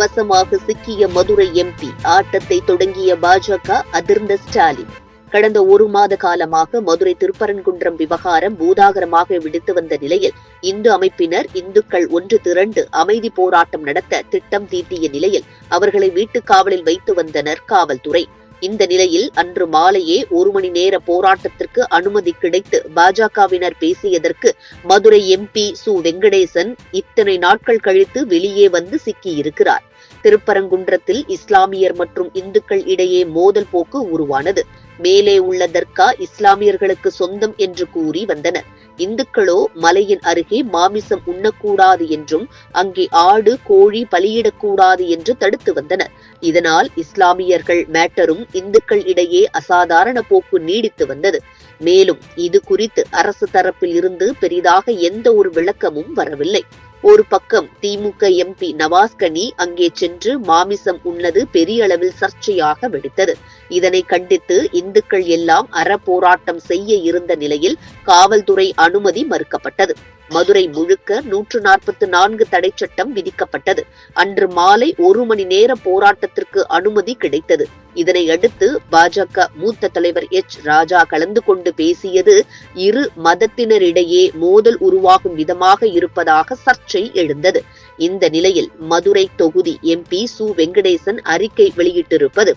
வசமாக சிக்கிய மதுரை எம்பி ஆட்டத்தை தொடங்கிய பாஜக அதிர்ந்த ஸ்டாலின். கடந்த ஒரு மாத காலமாக மதுரை திருப்பரன்குன்றம் விவகாரம் பூதாகரமாக விடுத்து வந்த நிலையில் இந்து அமைப்பினர் இந்துக்கள் ஒன்று திரண்டு அமைதி போராட்டம் நடத்த திட்டம் தீட்டிய நிலையில் அவர்களை வீட்டுக் காவலில் வைத்து வந்தனர் காவல்துறை. இந்த நிலையில் அன்று மாலையே ஒரு மணி நேர போராட்டத்திற்கு அனுமதி கிடைத்து பாஜகவினர் பேசியதற்கு மதுரை எம்பி சு வெங்கடேசன் இத்தனை நாட்கள் கழித்து வெளியே வந்து சிக்கியிருக்கிறார். திருப்பரங்குன்றத்தில் இஸ்லாமியர் மற்றும் இந்துக்கள் இடையே மோதல் போக்கு உருவானது. மேலே உள்ள தர்கா இஸ்லாமியர்களுக்கு சொந்தம் என்று கூறி வந்தனர் இந்துக்களோ மலையின் அருகே மாமிசம் உண்ணக்கூடாது என்றும் அங்கே ஆடு கோழி பலியிடக்கூடாது என்று தடுத்து வந்தனர். இதனால் இஸ்லாமியர்கள் மேட்டரும் இந்துக்கள் இடையே அசாதாரண போக்கு நீடித்து வந்தது. மேலும் இது குறித்து அரசு தரப்பில் இருந்து பெரிதாக எந்த ஒரு விளக்கமும் வரவில்லை. ஒரு பக்கம் திமுக எம்பி நவாஸ்கனி அங்கே சென்று மாமிசம் உண்ணது பெரிய அளவில் சர்ச்சையாக வெடித்தது. இதனை கண்டித்து இந்துக்கள் எல்லாம் அற போராட்டம் செய்ய இருந்த நிலையில் காவல்துறை அனுமதி மறுக்கப்பட்டது. மதுரை முழுக்க நூற்று நாற்பத்தி நான்கு தடை சட்டம் விதிக்கப்பட்டது. அன்று மாலை ஒரு மணி நேர போராட்டத்திற்கு அனுமதி கிடைத்தது. இதனை அடுத்து பாஜக மூத்த தலைவர் எச். ராஜா கலந்து கொண்டு பேசியது இரு மதத்தினரிடையே மோதல் உருவாகும் விதமாக இருப்பதாக சர்ச்சை சர்ச்சை எழுந்தது. இந்த நிலையில் மதுரை தொகுதி எம்பி சு. வெங்கடேசன் அறிக்கை வெளியிட்டிருப்பது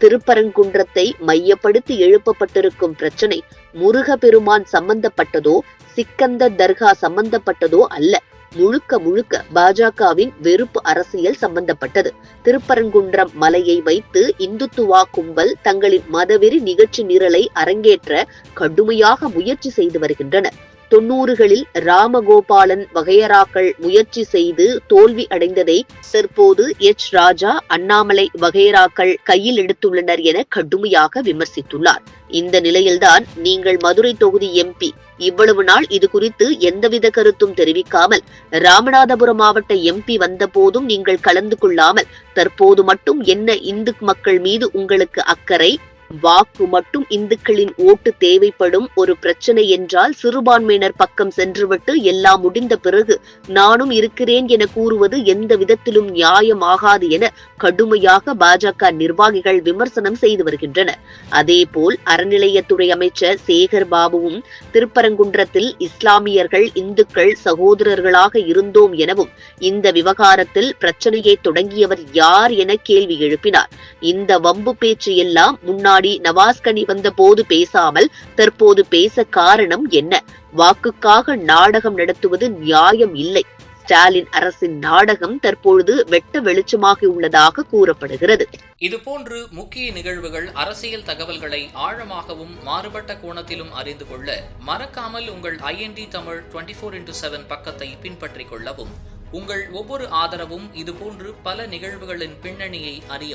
திருப்பரங்குன்றத்தை மையப்படுத்தி எழுப்பப்பட்டிருக்கும் பிரச்சனை முருகபெருமான் சம்பந்தப்பட்டதோ சிக்கந்த தர்கா சம்பந்தப்பட்டதோ அல்ல. முழுக்க முழுக்க பாஜகவின் வெறுப்பு அரசியல் சம்பந்தப்பட்டது. திருப்பரங்குன்றம் மலையை வைத்து இந்துத்துவா கும்பல் தங்களின் மதவெறி நிகழ்ச்சி நிரலை அரங்கேற்ற கடுமையாக முயற்சி செய்து வருகின்றனர். தொன்னூறுகளில் ராமகோபாலன் வகையராக்கள் முயற்சி செய்து தோல்வி அடைந்ததை தற்போது எச். ராஜா அண்ணாமலை வகையராக்கள் கையில் எடுத்துள்ளனர் என கடுமையாக விமர்சித்துள்ளார். இந்த நிலையில்தான் நீங்கள் மதுரை தொகுதி எம்பி இவ்வளவு நாள் இது குறித்து எந்தவித கருத்தும் தெரிவிக்காமல் ராமநாதபுரம் மாவட்ட எம்பி வந்த போதும் நீங்கள் கலந்து கொள்ளாமல் தற்போது மட்டும் என்ன இந்து மக்கள் மீது உங்களுக்கு அக்கறை வாக்கு மட்டும் இந்துக்களின் ஓட்டு தேவைப்படும் ஒரு பிரச்சனை என்றால் சிறுபான்மையினர் பக்கம் சென்றுவிட்டு எல்லாம் முடிந்த பிறகு நானும் இருக்கிறேன் என கூறுவது எந்த விதத்திலும் நியாயமாகாது என கடுமையாக பாஜக நிர்வாகிகள் விமர்சனம் செய்து வருகின்றனர் அதேபோல் அறநிலையத்துறை அமைச்சர் சேகர் பாபுவும் திருப்பரங்குன்றத்தில் இஸ்லாமியர்கள் இந்துக்கள் சகோதரர்களாக இருந்தோம் எனவும் இந்த விவகாரத்தில் பிரச்சனையை தொடங்கியவர் யார் என கேள்வி எழுப்பினார். இந்த வம்பு பேச்சு எல்லாம் முன்னாடி நவாஸ்கனி வந்த போது பேசாமல் தற்போது பேச காரணம் என்ன? வாக்குக்காக நாடகம் நடத்துவது நியாயம் இல்லை. ஸ்டாலின் அரசின் நாடகம் தற்பொழுது வெட்ட வெளிச்சமாகி உள்ளதாக கூறப்படுகிறது. இதுபோன்று முக்கிய நிகழ்வுகள் அரசியல் தகவல்களை ஆழமாகவும் மாறுபட்ட கோணத்திலும் அறிந்து கொள்ள மறக்காமல் உங்கள் IND Tamil twenty four into seven பக்கத்தை பின்பற்றிக் கொள்ளவும். உங்கள் ஒவ்வொரு ஆதரவும் இதுபோன்று பல நிகழ்வுகளின் பின்னணியை அறிய